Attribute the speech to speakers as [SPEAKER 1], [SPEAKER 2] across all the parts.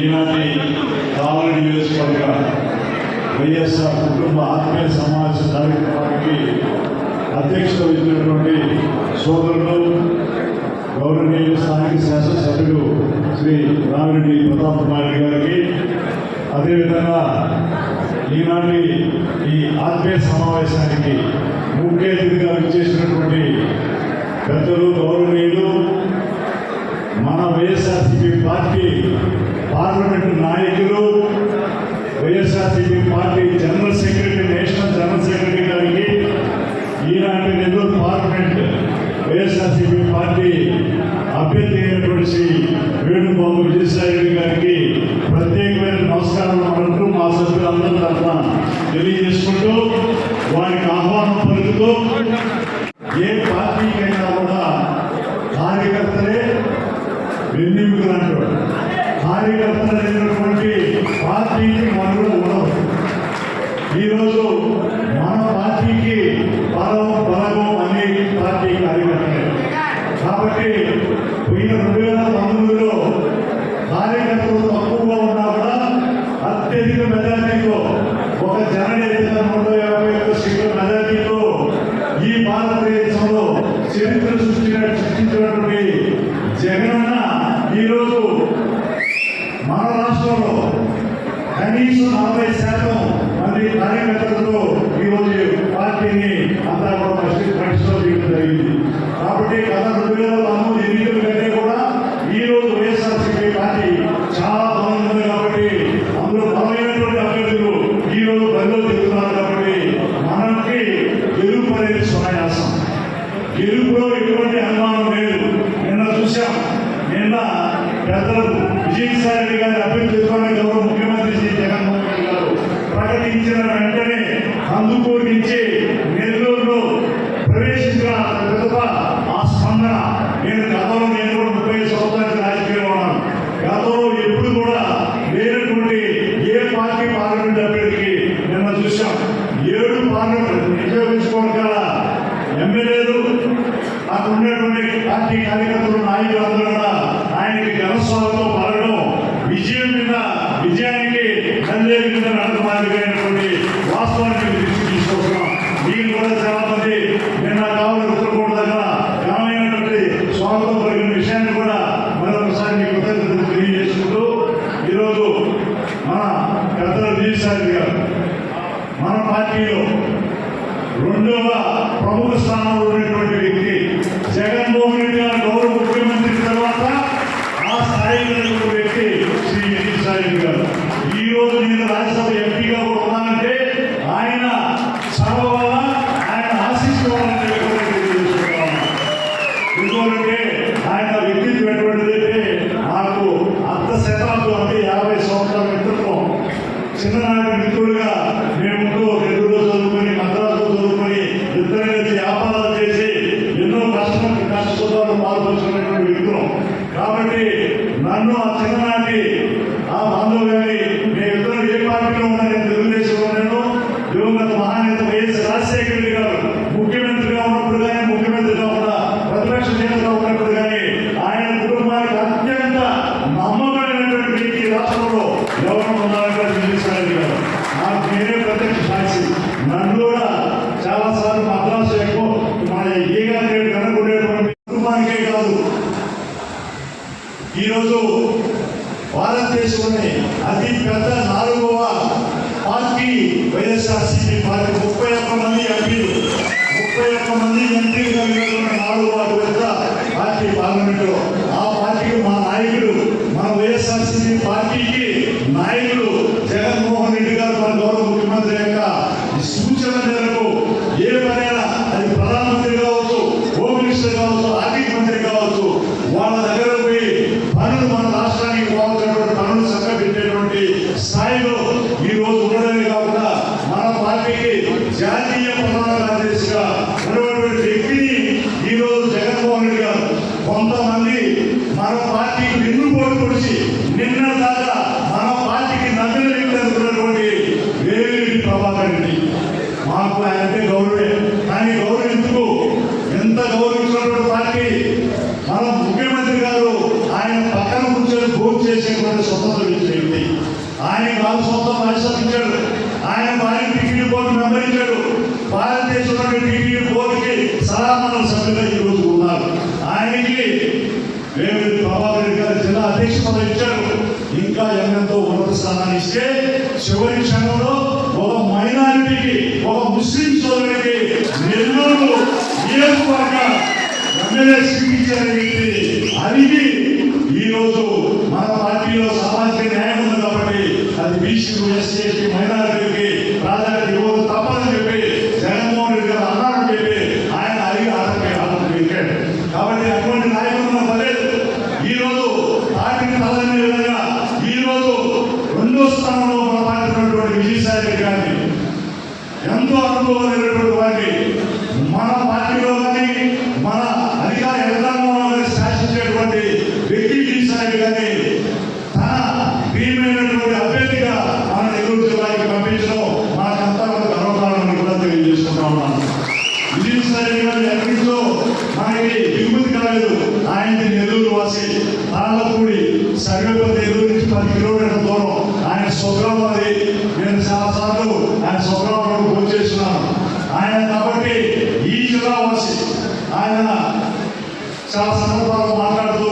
[SPEAKER 1] ఈనాటి కావలి నియోజకవర్గ వైఎస్ఆర్ కుటుంబ ఆత్మీయ సమాజ కార్యక్రమానికి అధ్యక్షత వహించినటువంటి సోదరుడు గౌరవనీయ స్థానిక శాసనసభ్యుడు శ్రీ రామిరెడ్డి ప్రతాప్ కుమార్ గారికి. అదేవిధంగా ఈనాటి ఈ ఆత్మీయ సమావేశానికి ముఖ్య అతిథిగా విచ్చేసినటువంటి పెద్దలు గౌరవనీయులు మన వైఎస్ఆర్సీపీ పార్టీ పార్లమెంటు నాయకులు వైఎస్ఆర్సీపీ పార్టీ జనరల్ సెక్రటరీ చరిత్ర సృష్టిన సృష్టించినటువంటి జగనన్న ఈరోజు మన రాష్ట్రంలో కనీసం నలభై శాతం మంది కార్యకర్తలతో ప్రత్యేకంగా అనుమానికైనటువంటి వాస్తవాన్ని దృష్టి తీసుకొస్తున్నాం దీని కూడా చాలా మిత్రుడిగా మేము आपकी वजह से మాకు ఆయనంటే గౌరవే కానీ గౌరవం ఎందుకు? ఎంత గౌరవించినటువంటి పార్టీ? మన ముఖ్యమంత్రి గారు ఆయన పక్కన కూర్చొని భోజనం చేసేటువంటి స్వతంత్రం ఇచ్చే ఆయన కాదు సొంతం పరిశ్రమించాడు ఆయన భారీ టీడీ బోర్డు వెంబడించాడు భారతదేశంలోని టీడీ బోర్డుకి సలహామండల సభ్యులుగా ఈరోజు ఉన్నారు. ఆయనకి వేమిరెడ్డి ప్రభాకర్ గారు జిల్లా అధ్యక్ష పదవి ఇచ్చారు. ఇంకా ఎంతో ఉన్నత స్థానాన్ని ఇస్తే చివరి క్షణంలో ఒక మైనారిటీకి ఒక ముస్లిం సోదరికి నెల్లూరు నియోజకవర్గ ఎమ్మెల్యే శ్రీకించారని అడిగి ఈరోజు చాలా సందర్భాల్లో మాట్లాడుతూ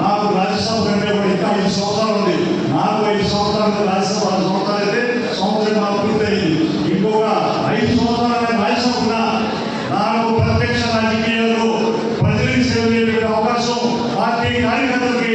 [SPEAKER 1] నాకు రాజ్యసభ కంటే ఇంకా ఐదు సంవత్సరాలు ఉంది. నాకు ఐదు సంవత్సరాలు రాజ్యసభ ఆరు సంవత్సరాలు అయితే సంవత్సరం నాకు పూర్తయింది. ఇంకొక ఐదు సంవత్సరాలు రాజ్యసభ నాకు ప్రత్యక్ష రాజకీయాలు ప్రజలకు సేవ అవకాశం పార్టీ కార్యకర్తలకి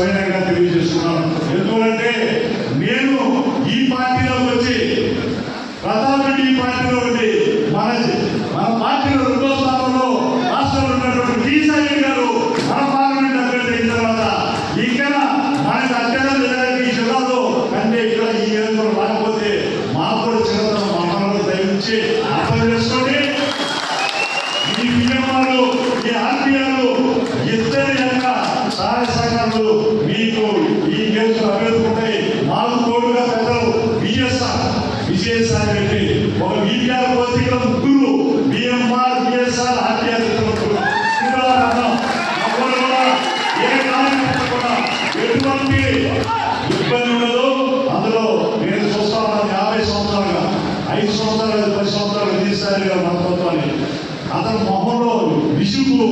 [SPEAKER 1] స్వయంగా తెలియజేస్తున్నాను ఎటువంటి ఇబ్బంది ఉండదు అందులో నేను చూస్తాను యాభై సంవత్సరాలుగా ఐదు సంవత్సరాలు పది సంవత్సరాలు తీసారుగా మన ప్రభుత్వాన్ని అతని మొహంలో విసుగు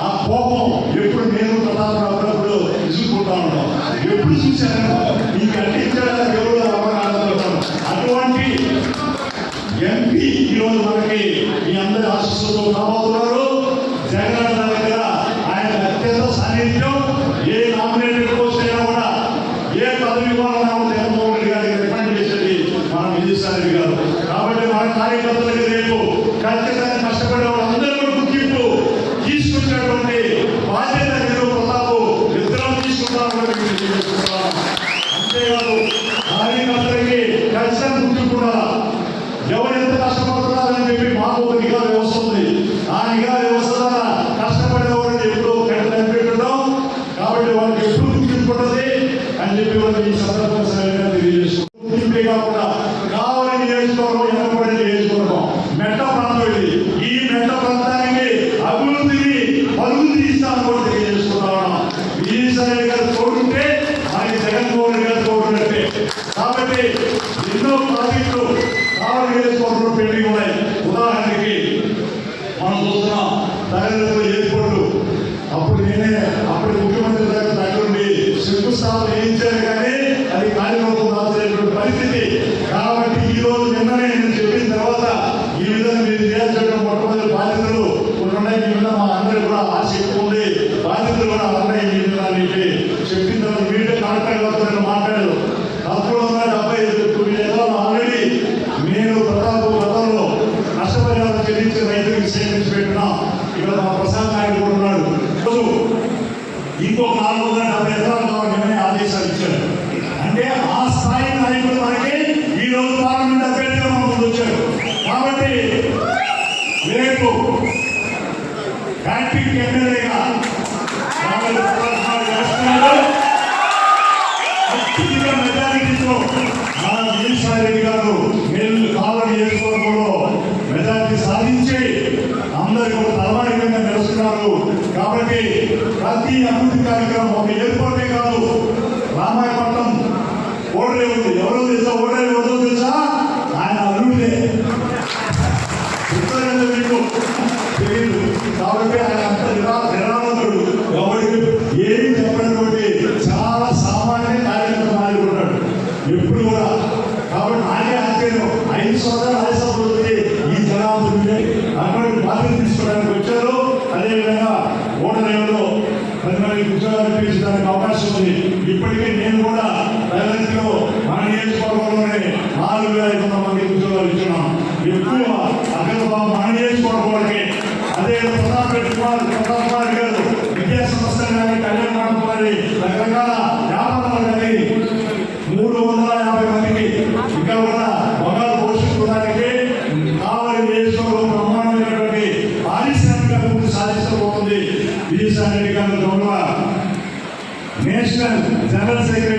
[SPEAKER 1] ఆ కోపం ఎప్పుడు నేను ప్రతాపం అప్పుడప్పుడు విసుగుకుంటా ఉంటాం ఎప్పుడు చూశాను ఈ కట్టించారా ఎవరు ఆనందపడతాను అటువంటి ఎంపీ ఈరోజు మనకి మీ అందరి ఆశస్సుతో కాబోతున్నారు Aleluia. ఇంకో నాలుగు వందల డెబ్బై ఎకరాలు కావాలని ఆదేశాలు ఇచ్చారు. అంటే ఆ స్థాయి నాయకులు మనకి ఈ రోజు పార్లమెంట్ అభ్యర్థిగా మన ముందు వచ్చారు. కాబట్టి రేపు హ్యాట్రిక్ ఎమ్మెల్యేగా అత్యధిక మెజారిటీతో మన విజయసాయి రెడ్డి గారు మేలు కావాలని చేసుకోవడంలో మెజారిటీ సాధించి అందరికీ ఒక తలవారికంగా నిలుస్తున్నారు కాబట్టి ప్రతి అభివృద్ధి కార్యక్రమం ఒక ఏర్పాటే కాదు. రామాయపట్నం ఓడరే ఉంది. ఎవరో తెలుసా? ఓడరే ఎవరో తెలుసా? ఆయన అల్లుడే. ఉత్తరంగా మీకు? తెలియదు కాబట్టి ఆయన ఉద్యోగాలు అవకాశం ఉంది. ఇప్పటికే నేను కూడా ప్రజల్లో మన నియోజకవర్గంలోనే నాలుగు వేల ఐదు వందల మంది ఉద్యోగాలు ఇచ్చున్నాం ఎక్కువ అక్కడ మన నియోజకవర్గానికి. అదే ప్రతాప్ రెడ్డి కుమార్ ప్రతాప్ కుమార్ గారు విద్యా సంస్థ కానీ కళ్యాణ మండపం కానీ రకరకాల వ్యాపారాలు కానీ మూడు వందల యాభై మందికి ఇంకా కూడా మొగాలు పోషించుకోవడానికి కావాలి నియోజకవర్గం బ్రహ్మాండమైనటువంటి పారిశ్రామిక అభివృద్ధి సాధించబోతుంది విజయసాయి రెడ్డి గారు గౌరవ నేషనల్ జనరల్